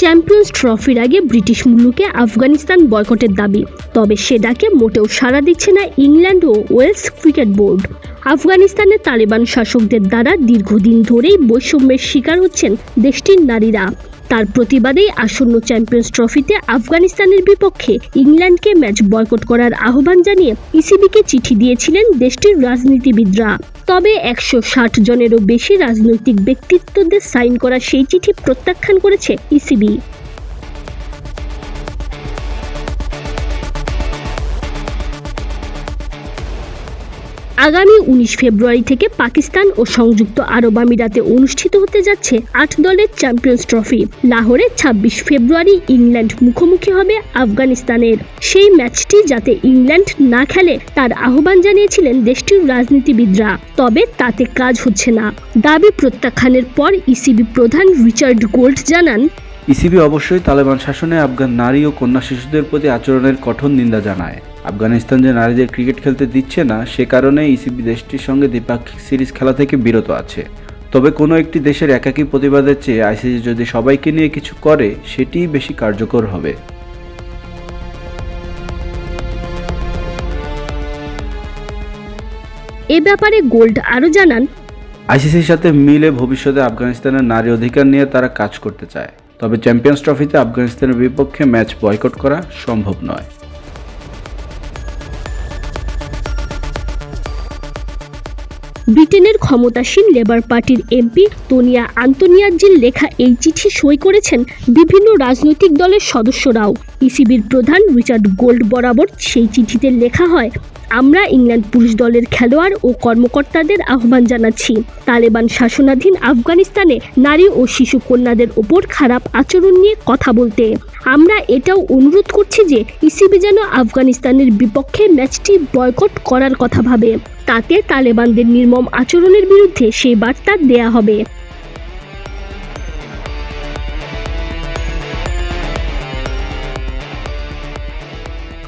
Champions ট্রফির আগে British মুলুকে Afghanistan বয়কটের দাবি। তবে সে ডাকে মোটেও সাড়া দিচ্ছে না ইংল্যান্ড ও ওয়েলস ক্রিকেট বোর্ড। আফগানিস্তানের তালেবান শাসকদের দ্বারা দীর্ঘদিন ধরেই বৈষম্যের শিকার হচ্ছেন দেশটির নারীরা। তার প্রতিবাদেই আসন্ন চ্যাম্পিয়ন্স ট্রফিতে আফগানিস্তানের বিপক্ষে ইংল্যান্ডকে ম্যাচ বয়কট করার আহ্বান জানিয়ে ইসিবিকে চিঠি দিয়েছিলেন দেশটির রাজনীতিবিদরা। তবে একশো ষাট জনেরও বেশি রাজনৈতিক ব্যক্তিত্বদের সাইন করা সেই চিঠি প্রত্যাখ্যান করেছে ইসিবি। আগামী উনিশ ফেব্রুয়ারি থেকে পাকিস্তান ও সংযুক্ত আরব আমিরাতে অনুষ্ঠিত হতে যাচ্ছে আট দলের চ্যাম্পিয়ন্স ট্রফি। লাহোরে ছাব্বিশ ফেব্রুয়ারি ইংল্যান্ড মুখোমুখি হবে আফগানিস্তানের। সেই ম্যাচটি যাতে ইংল্যান্ড না খেলে, তার আহ্বান জানিয়েছিলেন দেশটির রাজনীতিবিদরা। তবে তাতে কাজ হচ্ছে না। দাবি প্রত্যাখ্যানের পর ইসিবি প্রধান রিচার্ড গোল্ড জানান, ইসিবি অবশ্যই তালেবান শাসনে আফগান নারী ও কন্যা শিশুদের প্রতি আচরণের কঠোর নিন্দা জানায়। আফগানিস্তান যে নারীদের ক্রিকেট খেলতে দিচ্ছে না সে কারণে ইসিবি দেশটির সঙ্গে দ্বিপাক্ষিক সিরিজ খেলা থেকে বিরত আছে। তবে কোনো একটি দেশের একাকী প্রতিবাদের চেয়ে আইসিসি যদি সবাইকে নিয়ে কিছু করে সেটিই বেশি কার্যকর হবে। এ ব্যাপারে গোল্ড আরও জানান। আইসিসির সাথে মিলে ভবিষ্যতে আফগানিস্তানের নারী অধিকার নিয়ে তারা কাজ করতে চায়। তবে চ্যাম্পিয়ন্স ট্রফিতে আফগানিস্তানের বিপক্ষে ম্যাচ বয়কট করা সম্ভব নয়। ব্রিটেনের ক্ষমতাসীন লেবার পার্টির এমপি তোনিয়া আন্তনিয়াজ্জির লেখা এই চিঠি সই করেছেন বিভিন্ন রাজনৈতিক দলের সদস্যরাও। ইসিবির প্রধান রিচার্ড গোল্ড বরাবর সেই চিঠিতে লেখা হয়, আমরা ইংল্যান্ড পুরুষ দলের খেলোয়াড় ও কর্মকর্তাদের আহ্বান জানাচ্ছি। তালেবান শাসনাধীন আফগানিস্তানে নারী ও শিশু কন্যাদের ওপর খারাপ আচরণ নিয়ে কথা বলতে। আমরা এটাও অনুরোধ করছি যে ইসিবি যেন আফগানিস্তানের বিপক্ষে ম্যাচটি বয়কট করার কথা ভাবে। তাতে তালেবানদের নির্মম আচরণের বিরুদ্ধে সেই বার্তা দেয়া হবে।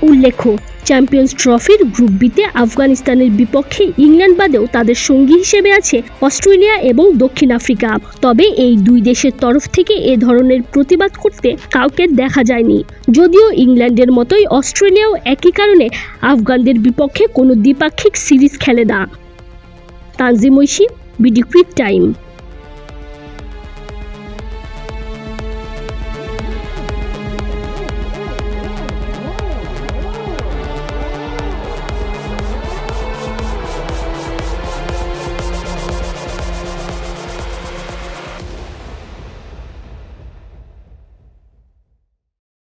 উল্লেখ্য চ্যাম্পিয়ন্স ট্রফির গ্রুপ বিতে আফগানিস্তানের বিপক্ষে ইংল্যান্ড বাদেও তাদের সঙ্গী হিসেবে আছে অস্ট্রেলিয়া এবং দক্ষিণ আফ্রিকা। তবে এই দুই দেশের তরফ থেকে এ ধরনের প্রতিবাদ করতে কাউকে দেখা যায়নি। যদিও ইংল্যান্ডের মতোই অস্ট্রেলিয়াও একই কারণে আফগানদের বিপক্ষে কোনো দ্বিপাক্ষিক সিরিজ খেলে না। Tanzim Oishi, BD time.